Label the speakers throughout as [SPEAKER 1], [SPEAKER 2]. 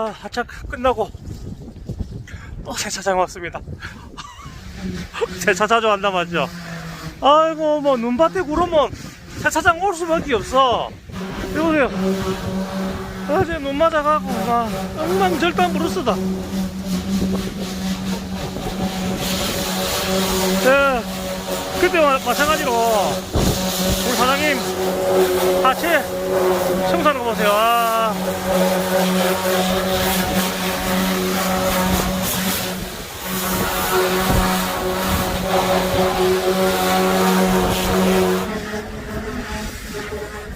[SPEAKER 1] 아, 하차 끝나고 또 세차장 왔습니다. 세차 자주 한다 맞죠? 아이고 뭐 눈밭에 구르면 세차장 올 수밖에 없어. 이거요. 어제 눈 맞아가고 막 엉망절단 부르스다. 예, 그때 마, 마찬가지로 우리 사장님 하체 청소하는 거 보세요. 아.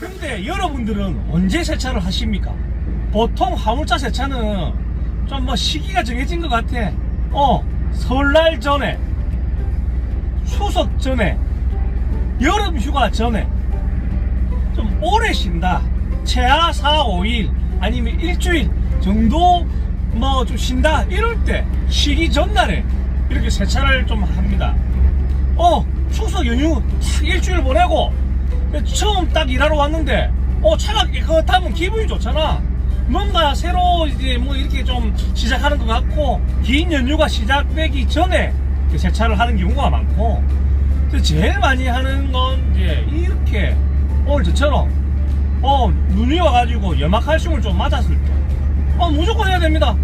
[SPEAKER 1] 근데 여러분들은 언제 세차를 하십니까? 보통 화물차 세차는 좀 뭐 시기가 정해진 것 같아. 어, 설날 전에, 추석 전에, 여름 휴가 전에, 좀 오래 쉰다. 최하 4, 5일, 아니면 일주일 정도 뭐 좀 쉰다. 이럴 때, 쉬기 전날에 이렇게 세차를 좀 합니다. 어, 추석 연휴 탁 일주일 보내고, 처음 딱 일하러 왔는데, 어, 차가 깨끗하면 기분이 좋잖아. 뭔가 새로 이제 뭐 이렇게 좀 시작하는 것 같고, 긴 연휴가 시작되기 전에 그 세차를 하는 경우가 많고, 제일 많이 하는 건 이제 이렇게 오늘 저처럼, 어, 눈이 와가지고 염화칼슘을 좀 맞았을 때, 어, 무조건 해야 됩니다.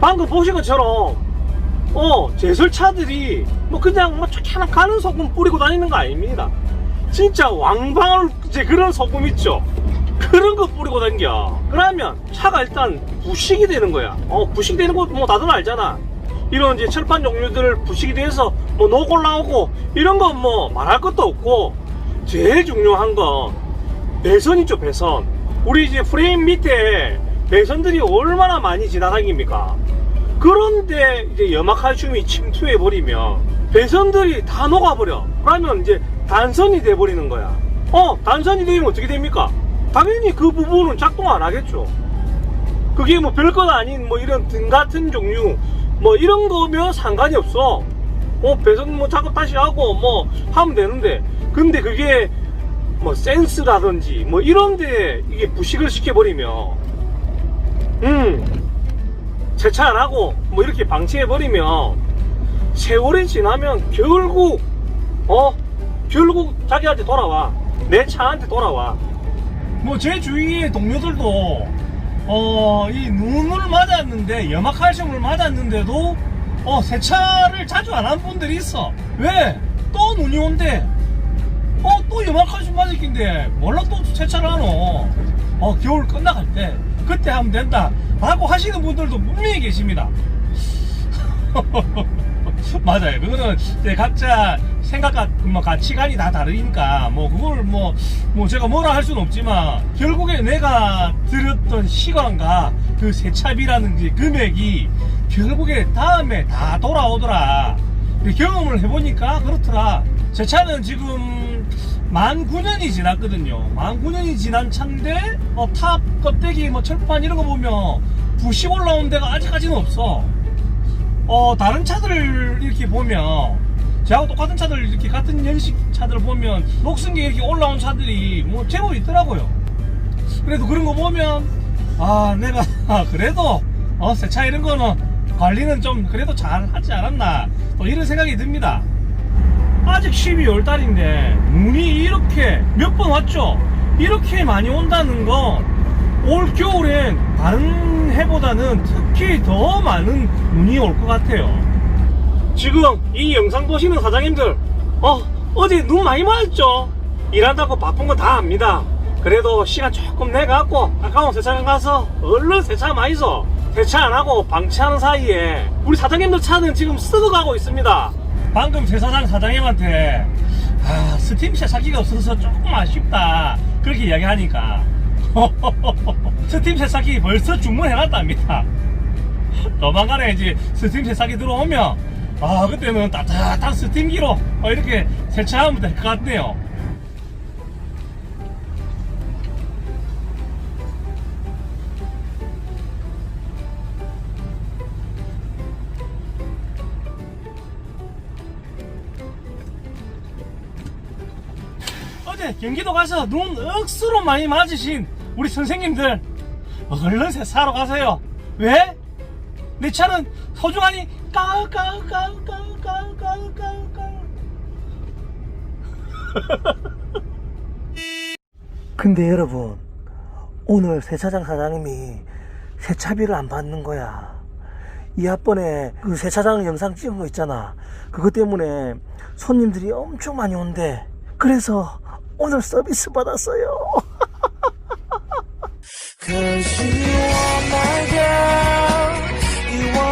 [SPEAKER 1] 방금 보신 것처럼 어 제설차들이 뭐 그냥 뭐쫙 가는 소금 뿌리고 다니는 거 아닙니다. 진짜 왕방울 이제 그런 소금 있죠 그런 거 뿌리고 다녀 그러면 차가 일단 부식이 되는 거야. 어 부식이 되는 거 뭐 다들 알잖아. 이런 이제 철판 종류들 부식이 돼서 뭐 녹 올라오고 이런 건 뭐 말할 것도 없고 제일 중요한 건 배선 있죠 배선. 우리 이제 프레임 밑에 배선들이 얼마나 많이 지나다닙니까? 그런데 이제 염화칼슘이 침투해 버리면 배선들이 다 녹아버려. 그러면 이제 단선이 돼 버리는 거야. 어 단선이 되면 어떻게 됩니까 당연히 그 부분은 작동 안 하겠죠. 그게 뭐 별것 아닌 뭐 이런 등 같은 종류 뭐 이런 거면 상관이 없어. 어 배선 뭐 작업 다시 하고 뭐 하면 되는데. 근데 그게 뭐 센스라든지 뭐 이런데 이게 부식을 시켜버리면 음 세차 안 하고 뭐 이렇게 방치해버리면 세월이 지나면 결국 어? 결국 자기한테 돌아와. 내 차한테 돌아와 뭐 제 주위의 동료들도 어 이 눈을 맞았는데 염화칼슘을 맞았는데도 어 세차를 자주 안 한 분들이 있어. 왜? 또 눈이 온대. 어 또 염화칼슘 맞았긴데 몰라 또 세차를 하노? 어 겨울 끝나갈 때 그때 하면 된다. 라고 하시는 분들도 분명히 계십니다 맞아요 그거는 이제 각자 생각과 뭐 가치관이 다 다르니까 뭐 그걸 뭐, 뭐 제가 뭐라 할 수는 없지만 결국에 내가 들었던 시간과 그 세차비라는 그 금액이 결국에 다음에 다 돌아오더라 경험을 해보니까 그렇더라 제 차는 지금 만 9년이 지났거든요. 만 9년이 지난 차인데 어, 탑 껍데기 뭐 철판 이런 거 보면 부식 올라온 데가 아직까지는 없어. 어 다른 차들 이렇게 보면 저하고 똑같은 차들 이렇게 같은 연식 차들 보면 녹슨 게 이렇게 올라온 차들이 뭐 제법 있더라고요. 그래도 그런 거 보면 아 내가 그래도 어새차 이런 거는 관리는 좀 그래도 잘 하지 않았나 또 이런 생각이 듭니다. 아직 12월 달인데 눈이 이렇게 몇 번 왔죠? 이렇게 많이 온다는 건 올 겨울엔 다른 해보다는 특히 더 많은 눈이 올 것 같아요. 지금 이 영상 보시는 사장님들, 어, 어제 눈 많이 맞았죠? 일한다고 바쁜 거 다 압니다. 그래도 시간 조금 내갖고 아까운 세차장 가서 얼른 세차 많이 써. 세차 안 하고 방치하는 사이에 우리 사장님들 차는 지금 쓰고 가고 있습니다. 방금 세사장 사장님한테 아 스팀 세차기가 없어서 조금 아쉽다 그렇게 이야기하니까 스팀 세탁기 벌써 주문해놨답니다. 조만간에 이제 스팀 세탁기 들어오면 아 그때는 따뜻한 스팀기로 어, 이렇게 세차하면 될 것 같네요. 어제 경기도 가서 눈 억수로 많이 맞으신 우리 선생님들 얼른 새 사러 가세요. 왜? 내 차는 소중하니 까까까까까까까까. 근데 여러분 오늘 세차장 사장님이 세차비를 안 받는 거야. 이 앞번에 그 세차장 영상 찍은 거 있잖아. 그것 때문에 손님들이 엄청 많이 온대. 그래서 오늘 서비스 받았어요.
[SPEAKER 2] 可惜我们的